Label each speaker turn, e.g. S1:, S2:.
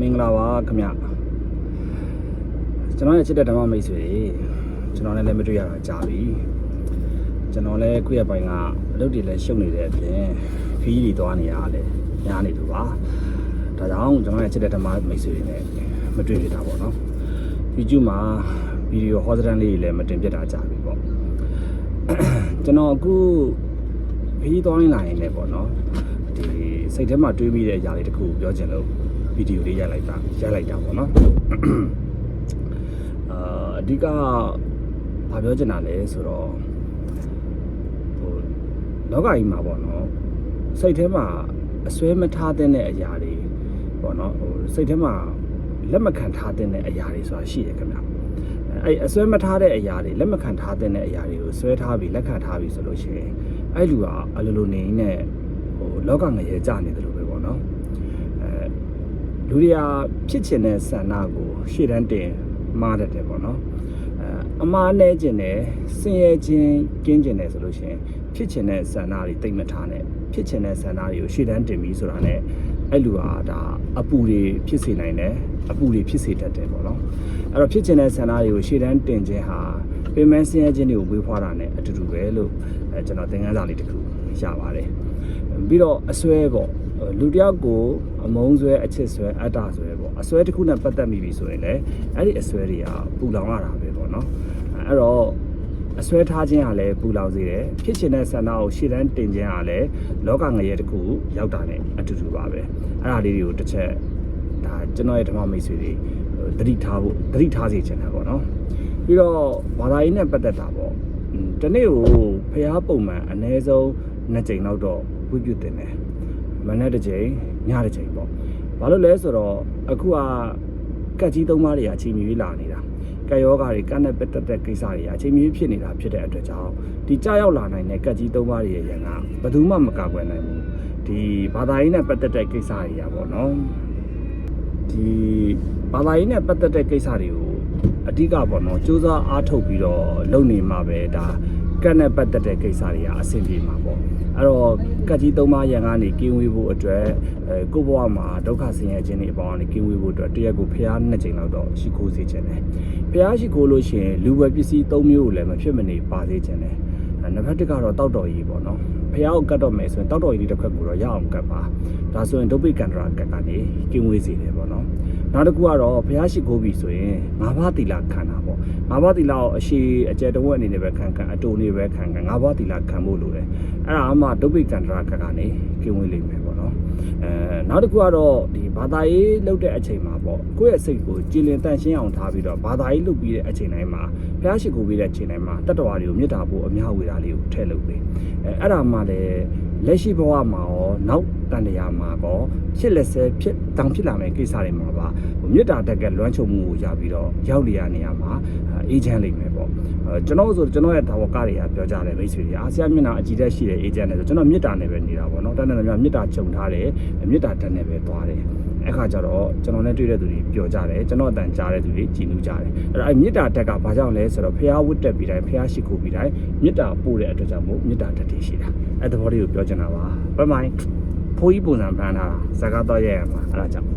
S1: မင်္ဂလာပါခင်ဗျကျွန်တော်ရဲ့ချစ်တဲ့ဓမ္မမိတ်ဆွေတွေကျွန်တော်နဲ့လည်းမတွေ့ရတာကြာပြီကျွန်တော်လည်းခုရက်ပိုင်းကအလုပ်တွေလည်းရှုပ်နေတဲ့အပြင်ခီးတွေသွားနေရတယ်ညားနေလို့ပါဒါကြောင့်ကျွန်တော်ရဲ့ချစ်တဲ့ဓမ္မမိတ်ဆွေတွေနဲ့မတွေ့ရတာပေါ့နော် YouTube မှာဗီဒီယိုဟောစတန်လေးတွေလည်းမတင်ပြတာကြာပြီပေါ့ကျွန်တော်အခုခီးသွားနေလာရင်လည်းပေါ့နော်ဒီစိတ်ထဲမှာတွေးမိတဲ့အရာလေးတစ်ခုကိုပြောချင်လို့ ဗီဒီယိုလေးရိုက်လိုက်တာရိုက်လိုက်တာပေါ့နော်အာအဓိကဘာပြောချင်တာလဲဆိုတော့ဟိုလောကကြီးမှာပေါ့နော်စိတ်ထဲမှာအစွဲမထားတဲ့အရာတွေပေါ့နော်ဟိုစိတ်ထဲမှာလက်မခံထားတဲ့အရာတွေဆိုတာရှိတယ်ခင်ဗျအဲ့အစွဲမထားတဲ့အရာတွေလက်မခံထားတဲ့အရာတွေကိုစွဲထားပြီးလက်ခံထားပြီးဆိုလို့ရှိရင်အဲ့လူကအလိုလိုနေနေဟိုလောကငရေကြနေတယ်လို့ပဲပေါ့နော်အဲ လူတွေကဖြစ်ချင်တဲ့ဆန္ဒကိုရှေ့တန်းတင်မှားတတ်တယ်ပေါ့နော်အဲအမားလဲကျင်တယ်စင်ရဲချင်းကင်းကျင်တယ်ဆိုလို့ရှိရင်ဖြစ်ချင်တဲ့ဆန္ဒတွေတိတ်မထားနဲ့ဖြစ်ချင်တဲ့ဆန္ဒတွေကိုရှေ့တန်းတင်ပြီးဆိုတာ ਨੇ အဲ့လူဟာဒါအပူတွေဖြစ်စေနိုင်တယ်အပူတွေဖြစ်စေတတ်တယ်ပေါ့နော်အဲ့တော့ဖြစ်ချင်တဲ့ဆန္ဒတွေကိုရှေ့တန်းတင်ခြင်းဟာ ပင်မစင်ရဲချင်းတွေကိုဝေးဖွားတာ ਨੇ အတူတူပဲလို့အဲကျွန်တော်သင်ခန်းစာလေးတစ်ခုရပါတယ်ပြီးတော့အစွဲပေါ့လူတစ်ယောက်ကိုအမုန်းဆွဲအချစ်ဆွဲအတ္တဆွဲပေါ့အစွဲတစ်ခုနဲ့ပတ်သက်မိပြီဆိုရင်လည်းအဲ့ဒီအစွဲတွေကပူလောင်ရတာပဲပေါ့နော်အဲ့တော့အစွဲထားခြင်းကလည်းပူလောင်စေတယ်ဖြစ်ချင်တဲ့ဆန္ဒကိုရှေ့တန်းတင်ခြင်းကလည်းလောကငရဲတစ်ခုရောက်တာနဲ့အတူတူပါပဲအဲ့ဒါလေးတွေကိုတစ်ချက်ဒါကျွန်တော်ရဲ့ဓမ္မမိတ်ဆွေတွေသတိထားဖို့သတိထားစေချင်တယ်ပေါ့နော် ပြီးတော့ဘာသာရေးနဲ့ပတ်သက်တာပေါ့ဒီနေ့ကိုဖျားပုံမှန်အ ਨੇ ဆုံးနှစ်ကြိမ်လောက်တော့ဝိပုတင်တယ်မနေ့တစ်ကြိမ်ညတစ်ကြိမ်ပေါ့ဘာလို့လဲဆိုတော့အခုကကက်ကြီးသုံးပါးတွေကအချိန်မီလာနေတာကက်ယောဂါတွေကက်နဲ့ပတ်သက်တဲ့ကိစ္စတွေကအချိန်မီဖြစ်နေတာဖြစ်တဲ့အတွက်ကြောင့်ဒီကြောက်ရောက်လာနိုင်တဲ့ကက်ကြီးသုံးပါးတွေရဲ့ရန်ကဘယ်သူမှမကာကွယ်နိုင်ဘူးဒီဘာသာရေးနဲ့ပတ်သက်တဲ့ကိစ္စတွေကပေါ့နော်ဒီဘာသာရေးနဲ့ပတ်သက်တဲ့ကိစ္စတွေကို အဓိကပေါ့နော်စူးစမ်းအားထုတ်ပြီးတော့လုပ်နေမှာပဲဒါကက်နဲ့ပတ်သက်တဲ့ကိစ္စတွေကအဆင်ပြေမှာပေါ့အဲ့တော့ကတ်ကြီးသုံးပါးရန်ကနေကင်းဝေးဖို့အတွက်အဲကိုယ့်ဘဝမှာဒုက္ခဆင်းရဲခြင်းတွေအပေါင်းကနေကင်းဝေးဖို့အတွက်တရက်ကိုဖျားနှစ်ကြိမ်လောက်တော့ရှိခိုးစေခြင်းတယ်ဖျားရှိခိုးလို့ရှိရင်လူဝယ်ပစ္စည်း၃မျိုးကိုလည်းမဖြစ်မနေပါစေခြင်းတယ်အဲ နံပါတ်1ကတော့တောက်တော်ကြီးပေါ့နော်ဖျားကိုကတ်တော့မယ်ဆိုရင်တောက်တော်ကြီးတစ်ခွက်ကိုတော့ရအောင်ကတ်ပါဒါဆိုရင်ဒုပိကန္တရာကတ်ကနေကင်းဝေးစေတယ်ပေါ့နော်နောက်တစ်ခုကတော့ဘုရားရှိခိုးပြီဆိုရင်ငါးပါးသီလခံတာပေါ့ငါးပါးသီလကိုအရှိအကျယ်တဝက်အနေနဲ့ပဲခံခံအတူနေပဲခံခံငါးပါးသီလခံဖို့လိုတယ်အဲ့ဒါအမှဒုပိကန္တရာကတ်ကနေကင်းဝေးလိမ့်မယ်ပေါ့နော်အဲနောက်တစ်ခုကတော့ဒီဘာသာရေးလုပ်တဲ့အချိန်မှာပေါ့ကိုယ့်ရဲ့စိတ်ကိုကြည်လင်တန့်ရှင်းအောင်ထားပြီးတော့ဘာသာရေးလုပ်ပြီးတဲ့အချိန်တိုင်းမှာဘုရားရှိခိုးပြီးတဲ့အချိန်တိုင်းမှာတတ္တဝါတွေကိုမေတ္တာဖို့အများဝေတာလေးကိုထည့်လုပ်ပေးအဲအဲ့ဒါမှလည်းလက်ရှိဘဝမှာရော နောက်တန်တရားမှာကောဖြစ်လက်ဆဲဖြစ်တောင်ဖြစ်လာမယ့်ကိစ္စတွေမှာပါမေတ္တာတက်ကလွမ်းချုံမှုကိုရပြီးတော့ရောက်လျာနေရာမှာအေဂျင့်လိမ့်မယ်ပေါ့အဲကျွန်တော်ဆိုကျွန်တော်ရဲ့ဒါဝကတွေကပြောကြတယ်မိတ်ဆွေတွေအာဆီယံမျက်နှာအကြည့်တက်ရှိတဲ့အေဂျင့်တွေဆိုကျွန်တော်မေတ္တာနဲ့ပဲနေတာပေါ့နော်တန်းတန်းများမေတ္တာခြုံထားတယ်မေတ္တာတက်နဲ့ပဲသွားတယ်အခါကျတော့ကျွန်တော်နဲ့တွေ့တဲ့သူတွေပြောကြတယ်ကျွန်တော်အတန်ကြားတဲ့သူတွေကြည်နူးကြတယ်အဲ့တော့အဲ့မေတ္တာတက်ကဘာကြောင့်လဲဆိုတော့ဖះဝတ်တက်ပြီးတိုင်းဖះရှိခိုးပြီးတိုင်းမေတ္တာပို့တဲ့အတွက်ကြောင့်မို့မေတ္တာတက်တည်ရှိတာ အဲ့သဘောလေးကိုပြောချင်တာပါဘယ်မိုင်းဖိုးကြီးပုံစံဖမ်းထားတာဇာတ်ကားတော့ရဲရမှာအဲ့ဒါကြောင့်